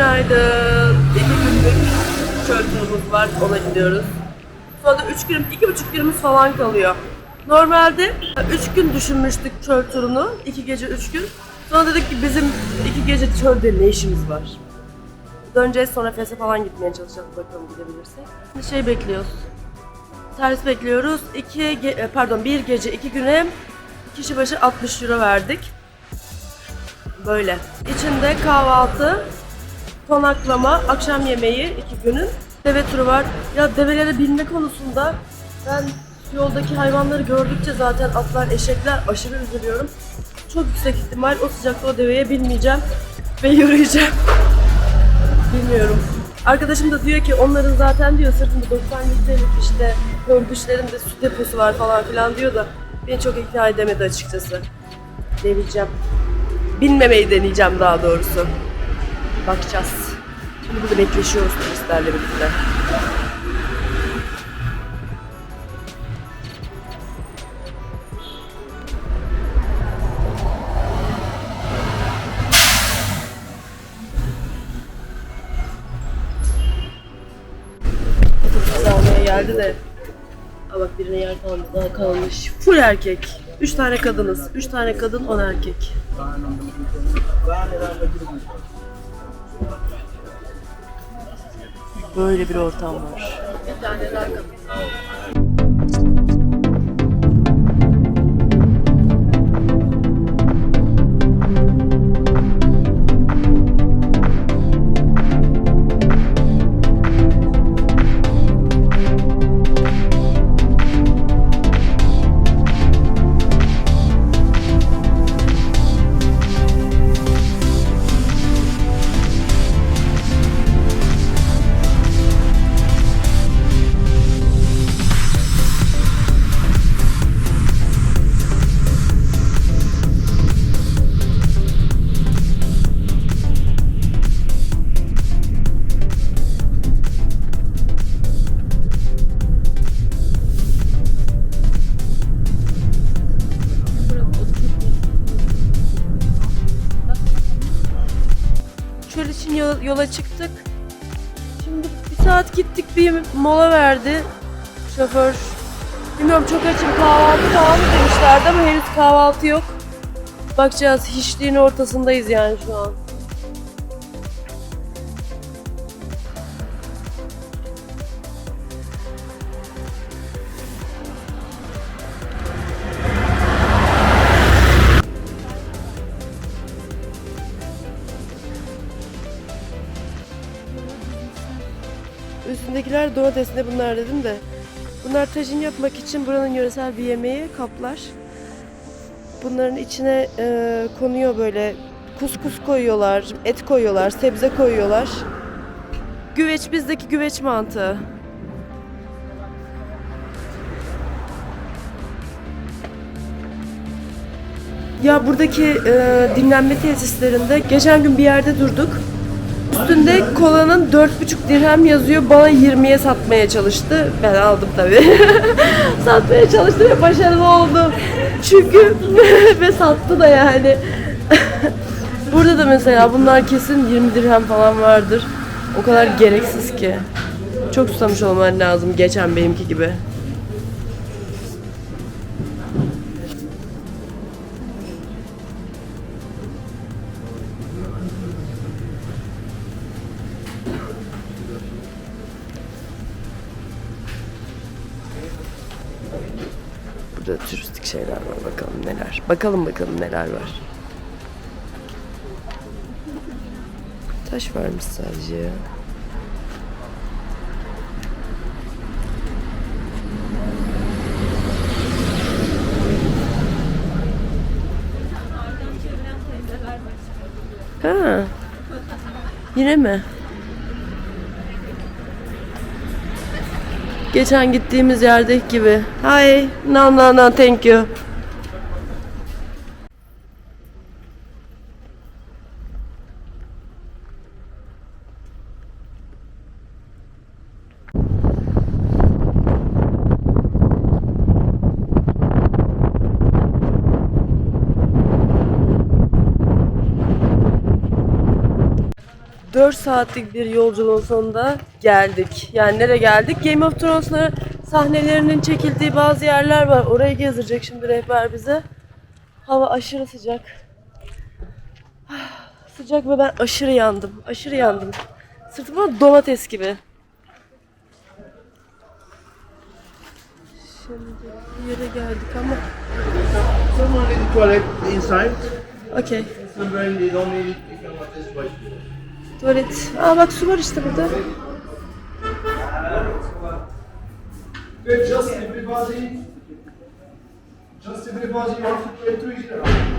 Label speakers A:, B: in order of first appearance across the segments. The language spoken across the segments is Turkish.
A: Günaydın. İki günlük çöl turumuz var. Ona gidiyoruz. Sonra da üç gün, iki buçuk günümüz falan kalıyor. Normalde üç gün düşünmüştük çöl turunu. iki gece, üç gün. Sonra dedik ki bizim iki gece çölde ne işimiz var? Döneceğiz sonra Fes'e falan gitmeye çalışacağız bakalım gidebilirsek. Şimdi şey bekliyoruz. Servis bekliyoruz. İki, e, pardon bir gece iki güne kişi başı 60 euro verdik. Böyle. İçinde kahvaltı, konaklama, akşam yemeği iki günün. Deve turu var. Ya develere binme konusunda ben yoldaki hayvanları gördükçe zaten atlar, eşekler aşırı üzülüyorum. Çok yüksek ihtimal o sıcakta o deveye binmeyeceğim ve yürüyeceğim. Bilmiyorum. Arkadaşım da diyor ki onların zaten diyor sırtında 90 litrelik işte hörgüçlerinde su deposu var falan filan diyor da beni çok ikna edemedi açıkçası. Deneyeceğim. Binmemeyi deneyeceğim daha doğrusu. Bakacağız. Şimdi burada bekleşiyoruz turistlerle birlikte. Geldi de. Aa bak birine yer kalmadı daha kalmış. Full erkek. Üç tane kadınız. Üç tane kadın, on erkek. Böyle bir ortam var. Yola çıktık. Şimdi bir saat gittik bir mola verdi şoför. Bilmiyorum çok açım kahvaltı falan demişlerdi ama henüz kahvaltı yok. Bakacağız hiçliğin ortasındayız yani şu an. Üstündekiler domates ne bunlar dedim de. Bunlar tajin yapmak için buranın yöresel bir yemeği kaplar. Bunların içine e, konuyor böyle kuskus koyuyorlar, et koyuyorlar, sebze koyuyorlar. Güveç bizdeki güveç mantığı. Ya buradaki e, dinlenme tesislerinde geçen gün bir yerde durduk. Üstünde kolanın 4,5 dirhem yazıyor. Bana 20'ye satmaya çalıştı. Ben aldım tabii. satmaya çalıştı ve başarılı oldu. Çünkü ve sattı da yani. Burada da mesela bunlar kesin 20 dirhem falan vardır. O kadar gereksiz ki. Çok susamış olman lazım geçen benimki gibi. Burada turistik şeyler var bakalım neler. Bakalım bakalım neler var. Taş varmış sadece. Ha. Yine mi? Geçen gittiğimiz yerdeki gibi. Hi. No no no thank you. 4 saatlik bir yolculuğun sonunda geldik. Yani nereye geldik? Game of Thrones'la sahnelerinin çekildiği bazı yerler var. Orayı gezdirecek şimdi rehber bize. Hava aşırı sıcak. Sıcak ve ben aşırı yandım. Aşırı yandım. Sırtıma domates gibi. Şimdi bir yere geldik ama.
B: Someone in toilet inside. Children, they don't need it. You can watch this.
A: Tuvalet. Aa bak su var işte burada.
C: Just everybody. Just everybody, to to each other.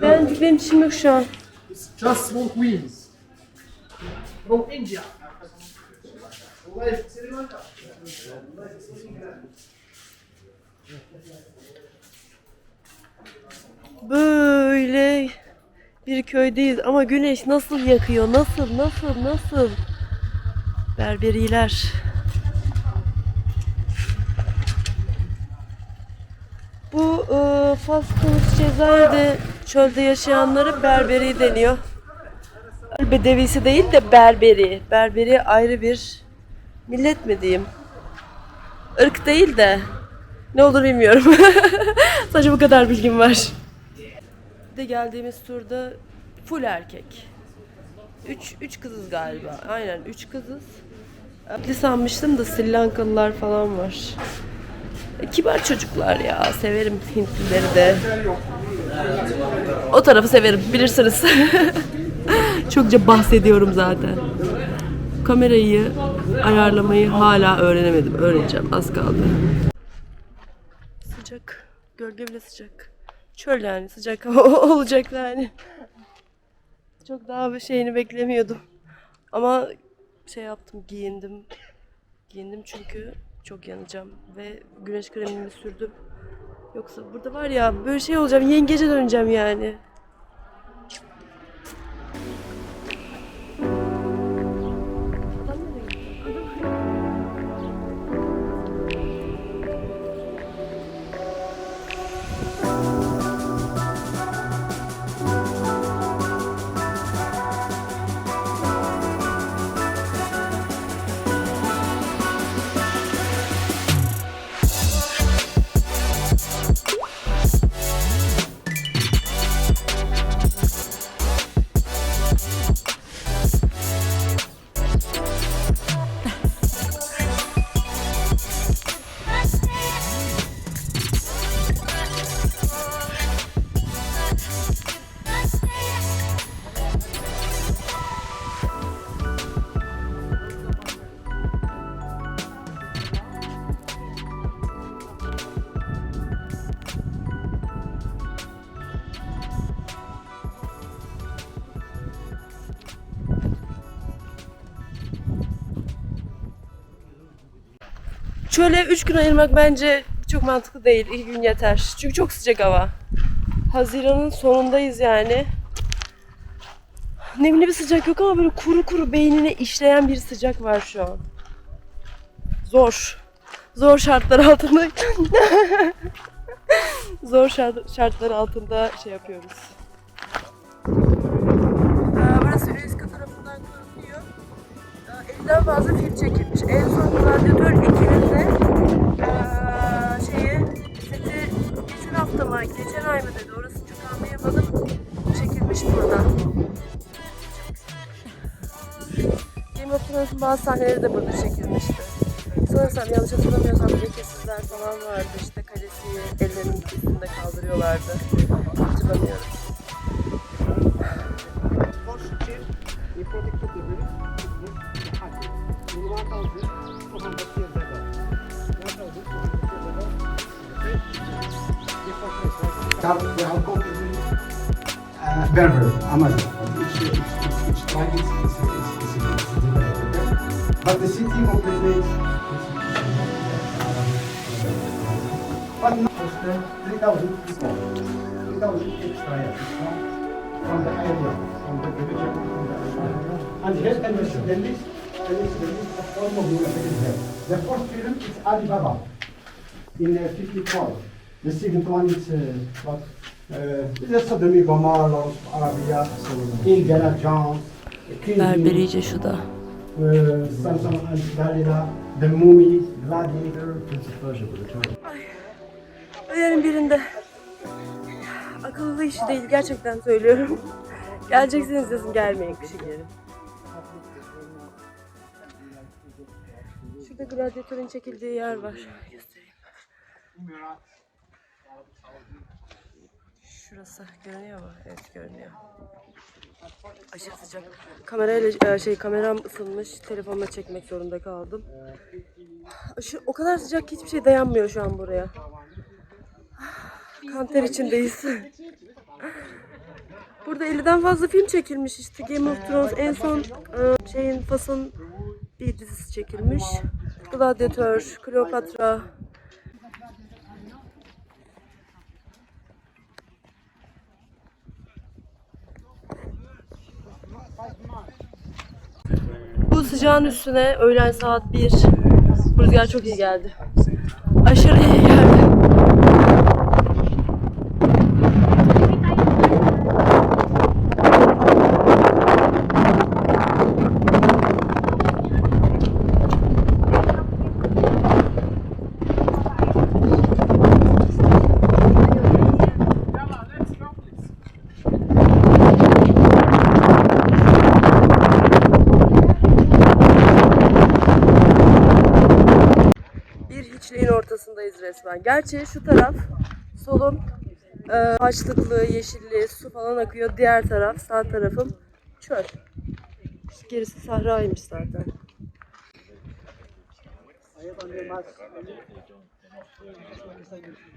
A: Ben, benim işim yok şu an.
C: Just small queens. From India.
A: Böyle bir köydeyiz ama güneş nasıl yakıyor? Nasıl, nasıl, nasıl? Berberiler. Bu e, Fas, Tunus, Cezayir'de çölde yaşayanlara berberi deniyor. Bedevisi değil de berberi. Berberi ayrı bir millet mi diyeyim? Irk değil de ne olur bilmiyorum. Sadece bu kadar bilgim var. De geldiğimiz turda full erkek. Üç, üç kızız galiba. Aynen üç kızız. Bir sanmıştım da Sri Lankalılar falan var. E, Kibar çocuklar ya. Severim Hintlileri de. O tarafı severim bilirsiniz. Çokça bahsediyorum zaten. Kamerayı ayarlamayı hala öğrenemedim. Öğreneceğim az kaldı. Sıcak. Gölge bile sıcak. Çöl yani sıcak hava olacak yani. Çok daha bir şeyini beklemiyordum. Ama şey yaptım giyindim. Giyindim çünkü çok yanacağım ve güneş kremimi sürdüm. Yoksa burada var ya böyle şey olacağım yengece döneceğim yani. Çöle 3 gün ayırmak bence çok mantıklı değil. 2 gün yeter. Çünkü çok sıcak hava. Haziran'ın sonundayız yani. Nemli bir sıcak yok ama böyle kuru kuru beynine işleyen bir sıcak var şu an. Zor. Zor şartlar altında Zor şart, şartlar altında şey yapıyoruz. Ee, Burası Üyeska tarafından. Ee, 50'den fazla film çekilmiş. En son Gladiator 2'nin de ee, şeyi seti geçen hafta mı, geçen ay mı dedi. Orası çok anlayamadım. Çekilmiş burada. Game of Thrones'un bazı sahneleri de burada çekilmişti. Sanırsam yanlış hatırlamıyorsam lekesizler falan vardı. İşte kalesi ellerinin üstünde kaldırıyorlardı. Hatırlamıyorum.
D: The alcohol. Uh, Berber, Amazon. Each, each, each, each tribe is, is, is, is, is developed, okay? But the city of the place But 1000 this one. 3000 extra here. From the area, from the division, from the area. And here can you see Delhi? Delhi is Delhi, the form of university. The first film is Alibaba in uh, 54. The second one is uh, what? Uh, it's Sodomi Gomorrah, Arabia, Indiana Jones, King
A: Berberice şu da.
D: Ee, uh, Samson and Dalila, The Mummy, Gladiator.
A: Prince of Persia, but the Ayarın birinde. Akıllı işi değil gerçekten söylüyorum. Geleceksiniz yazın gelmeyin kışın gelin. Şurada gladyatörün çekildiği yer var. Şurası görünüyor mu? Evet görünüyor. Aşırı sıcak. Kamerayla e, şey kameram ısınmış. Telefonla çekmek zorunda kaldım. Aşırı, o kadar sıcak ki hiçbir şey dayanmıyor şu an buraya. Kanter içindeyiz. Burada 50'den fazla film çekilmiş işte Game of Thrones en son e, şeyin Fas'ın bir dizisi çekilmiş. Gladiator, Kleopatra. Bu sıcağın üstüne öğlen saat 1. Bu rüzgar çok iyi geldi. Aşırı iyi. bir hiçliğin ortasındayız resmen. Gerçi şu taraf solum e, ağaçlıklı, yeşilli, su falan akıyor. Diğer taraf, sağ tarafım çöl. Gerisi sahraymış zaten.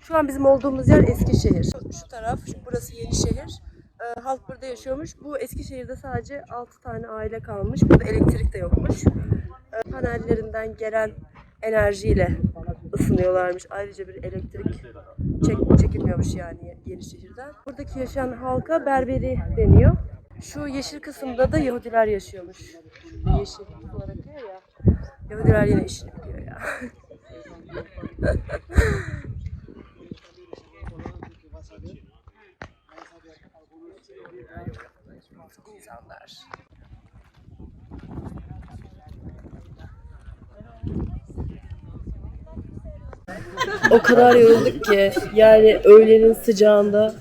A: Şu an bizim olduğumuz yer Eskişehir. Şu, taraf, burası Yenişehir. Ee, halk burada yaşıyormuş. Bu Eskişehir'de sadece 6 tane aile kalmış. Burada elektrik de yokmuş. Ee, panellerinden gelen enerjiyle ısınıyorlarmış. Ayrıca bir elektrik çek, çekilmiyormuş yani Yenişehir'den. Buradaki yaşayan halka Berberi deniyor. Şu yeşil kısımda da Yahudiler yaşıyormuş. Yeşil sular akıyor ya. Yahudiler yine işini biliyor ya. İnsanlar. O kadar yorulduk ki yani öğlenin sıcağında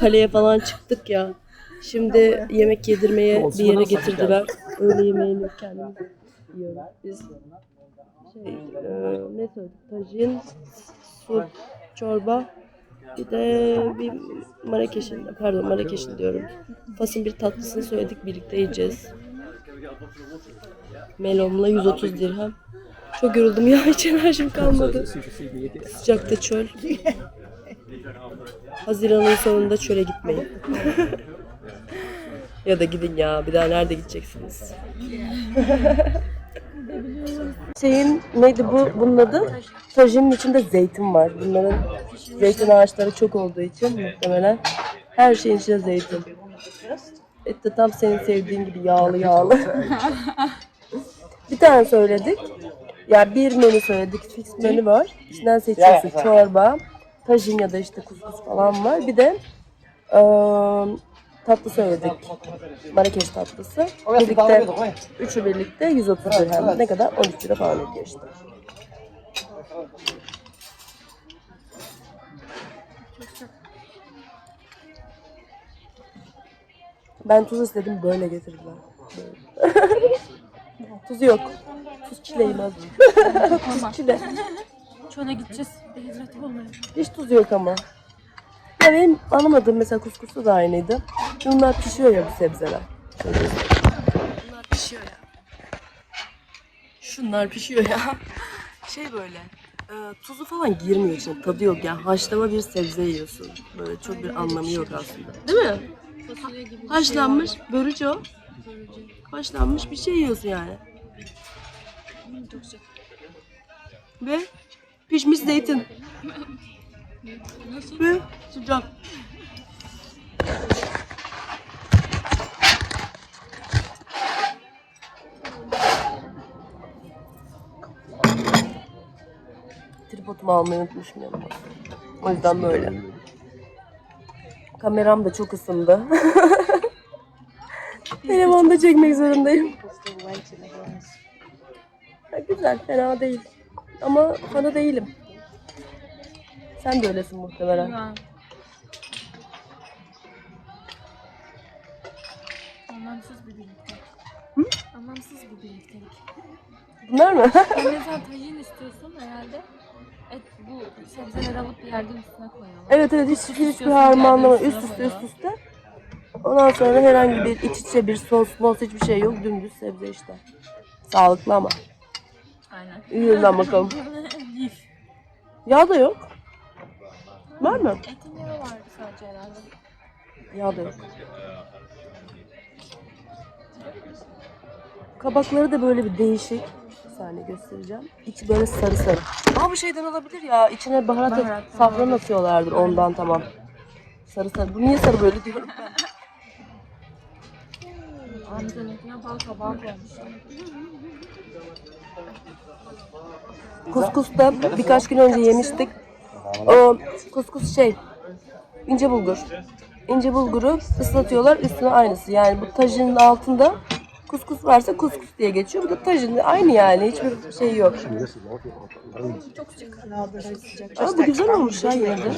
A: kaleye falan çıktık ya. Şimdi yemek yedirmeye bir yere getirdiler. Öğle yemeğini yok kendimiz yiyoruz biz. Şey, e, ne söyledik? Tajin, su, çorba, bir de bir Marrakeş'in, pardon Marrakeş'in diyorum. Fas'ın bir tatlısını söyledik birlikte yiyeceğiz. Melomla 130 dirhem. Çok yoruldum ya hiç enerjim kalmadı. Sıcakta çöl. Haziran'ın sonunda çöle gitmeyin. ya da gidin ya bir daha nerede gideceksiniz? Şeyin neydi bu bunun adı? Tajinin içinde zeytin var. Bunların zeytin ağaçları çok olduğu için muhtemelen her şeyin içinde zeytin. Et de tam senin sevdiğin gibi yağlı yağlı. bir tane söyledik. Ya bir menü söyledik. Fix menü var. İçinden seçiyorsun. Çorba, tajin ya da işte kuskus falan var. Bir de eee, tatlı söyledik. Marrakeş tatlısı. Birlikte, üçü birlikte 130 dirhem. Ne kadar? 13 lira falan ediyor işte. Ben tuz istedim böyle getirdiler. Böyle. Tuzu yok. Tuz çileyim azıcık. tuz çile.
E: Çöle gideceğiz. Dehidrate olmayalım.
A: Hiç tuz yok ama. Ya benim anlamadığım mesela kuskusu da aynıydı. Bunlar pişiyor ya bu sebzeler. Şöyle. Bunlar pişiyor ya. Şunlar pişiyor ya. Şey böyle. e, tuzu falan girmiyor içine. Tadı yok yani. Haşlama bir sebze yiyorsun. Böyle çok bir anlamı yok aslında. Değil mi?
E: Fasulye gibi bir
A: Haşlanmış. Börücü o. Haşlanmış bir şey yiyorsun yani. Ve pişmiş zeytin.
E: Nasıl?
A: Ve sıcak. Tripodumu almayı unutmuşum yanıma. O yüzden böyle. Kameram da çok ısındı. Telefonda çekmek zorundayım. Ha, güzel, fena değil. Ama fanı değilim. Sen de öylesin muhtemelen.
E: Ya. Anlamsız bir birliktelik. Anlamsız bir birliktelik.
A: Bunlar mı?
E: Ya mesela tahin istiyorsun herhalde. Et bu sebzeleri alıp bir yerden üstüne koyuyorlar.
A: evet evet hiç, hiçbir harmanlama üst üste üst üste. Ondan sonra herhangi bir iç içe bir sos mos hiçbir şey yok. Dümdüz sebze işte. Sağlıklı ama.
E: Aynen.
A: Yüzden bakalım. Yağ da yok. Var mı?
E: Etin yağı vardı sadece herhalde.
A: Yağ da yok. Kabakları da böyle bir değişik. Bir saniye göstereceğim. İçi böyle sarı sarı. Ama bu şeyden olabilir ya. İçine baharat,
E: Baharat,
A: safran atıyorlardır ondan tamam. Sarı sarı. Bu niye sarı böyle diyorum ben?
E: Amcanınkine bal kabağı koymuşlar.
A: Kuskus da birkaç gün önce yemiştik. O kuskus şey, ince bulgur. İnce bulguru ıslatıyorlar, üstüne aynısı. Yani bu tajinin altında kuskus varsa kuskus diye geçiyor. Bu da tajin, aynı yani. Hiçbir şey yok.
E: Çok sıcak.
A: Ama bu güzel olmuş ya yine de.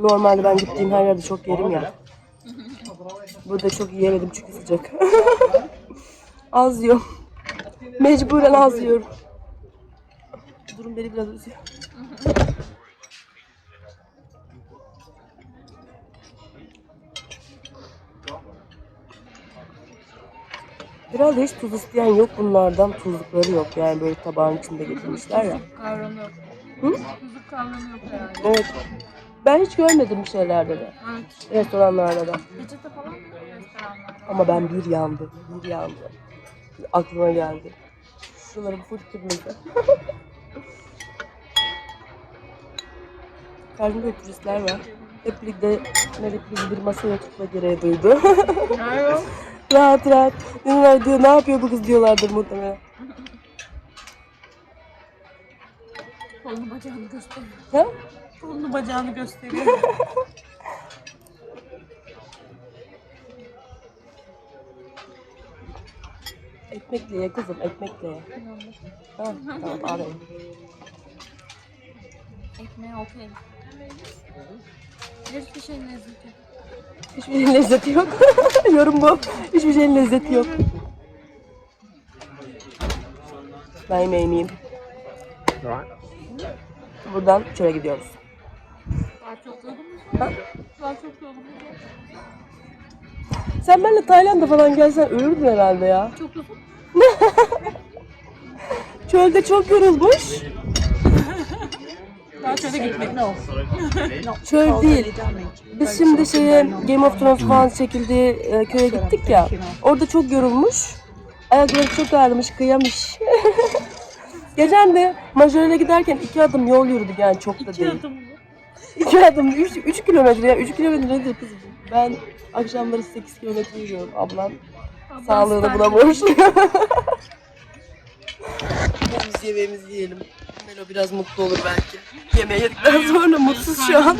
A: Normalde ben gittiğim her yerde çok yerim ya. Burada çok yiyemedim çünkü sıcak. az yiyorum. Mecburen az yiyorum. Durum beni biraz üzüyor. Herhalde hiç tuz isteyen yok bunlardan. Tuzlukları yok yani böyle tabağın içinde getirmişler ya.
E: Kavramı yok.
A: Hı?
E: Tuzluk kavramı yok herhalde.
A: Evet. Ben hiç görmedim bir şeylerde de.
E: Evet.
A: Restoranlarda da.
E: Peçete falan mı restoranlarda?
A: Ama ben bir yandım. Bir yandım. Aklıma geldi. Şuraları full kırmızı. Karşımda turistler var. Hep birlikte hep birlikte bir masaya oturtma gereği duydu. rahat rahat. Diyorlar diyor ne yapıyor bu kız diyorlardır muhtemelen.
E: Kolunu bacağını gösteriyor.
A: Ha?
E: Kolunu bacağını gösteriyor.
A: Ekmekle ye kızım ekmekle ye. Ha, tamam aferin.
E: Ekmeğe okey. Hiçbir şeyin lezzeti yok.
A: Hiçbir şeyin lezzeti yok. Yorum bu. Hiçbir şeyin lezzeti yok. Ben yemeğimi yiyeyim. Buradan çöle gidiyoruz.
E: Daha çok yolumuz
A: Ha?
E: var. Daha çok yolumuz var.
A: Sen benimle Tayland'a falan gelsen ölürdün herhalde ya.
E: Çok uzun.
A: Çölde çok yorulmuş.
E: Daha şöyle gitmek.
A: Çöl değil. Biz şimdi şeye Game of Thrones falan çekildiği e, köye gittik ya. Orada çok yorulmuş. Ayakları çok ağrımış, kıyamış. Geçen de Majorel'e giderken iki adım yol yürüdük yani çok da
E: İki
A: değil.
E: adım?
A: İki adım, üç, üç kilometre ya. Üç kilometre nedir kızım? Ben akşamları sekiz kilometre yürüyorum. Ablam sağlığını bulamış. Biz yemeğimizi yiyelim. Melo biraz mutlu olur belki. Yemeği yedikten sonra mutsuz şu an.